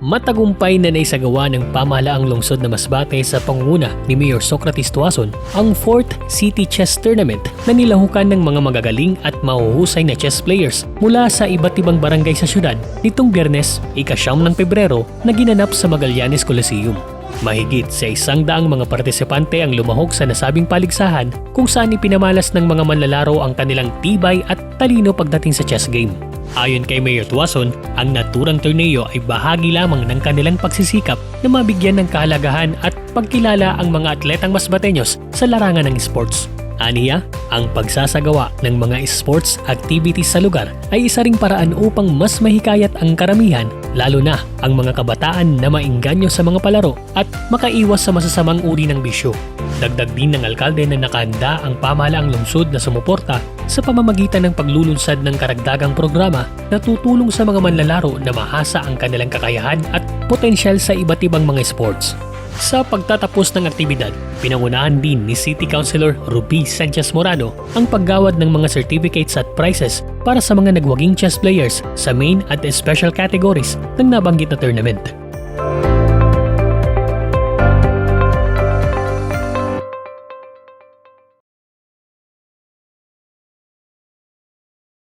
Matagumpay na naisagawa ng pamahalaang lungsod na Masbate sa pangunguna ni Mayor Socrates Tuason ang 4th City Chess Tournament na nilahukan ng mga magagaling at mahuhusay na chess players mula sa iba't ibang barangay sa syudad nitong biyernes, ikasyam ng Pebrero na ginanap sa Magallanes Coliseum. Mahigit sa isang daang mga partisipante ang lumahok sa nasabing paligsahan kung saan ipinamalas ng mga manlalaro ang kanilang tibay at talino pagdating sa chess game. Ayon kay Mayor Tuason, ang naturang torneo ay bahagi lamang ng kanilang pagsisikap na mabigyan ng kahalagahan at pagkilala ang mga atletang masbatenyos sa larangan ng sports. Aniya, ang pagsasagawa ng mga sports activities sa lugar ay isa ring paraan upang mas mahikayat ang karamihan lalo na ang mga kabataan na maingganyo sa mga palaro at makaiwas sa masasamang uri ng bisyo. Dagdag din ng alkalde na nakahanda ang pamahalaang lungsod na sumuporta sa pamamagitan ng paglulunsad ng karagdagang programa na tutulong sa mga manlalaro na mahasa ang kanilang kakayahan at potensyal sa iba't ibang mga sports. Sa pagtatapos ng aktibidad, pinangunahan din ni City Councilor Ruby Sanchez Morano ang paggawad ng mga certificates at prizes para sa mga nagwaging chess players sa main at special categories ng nabanggit na tournament.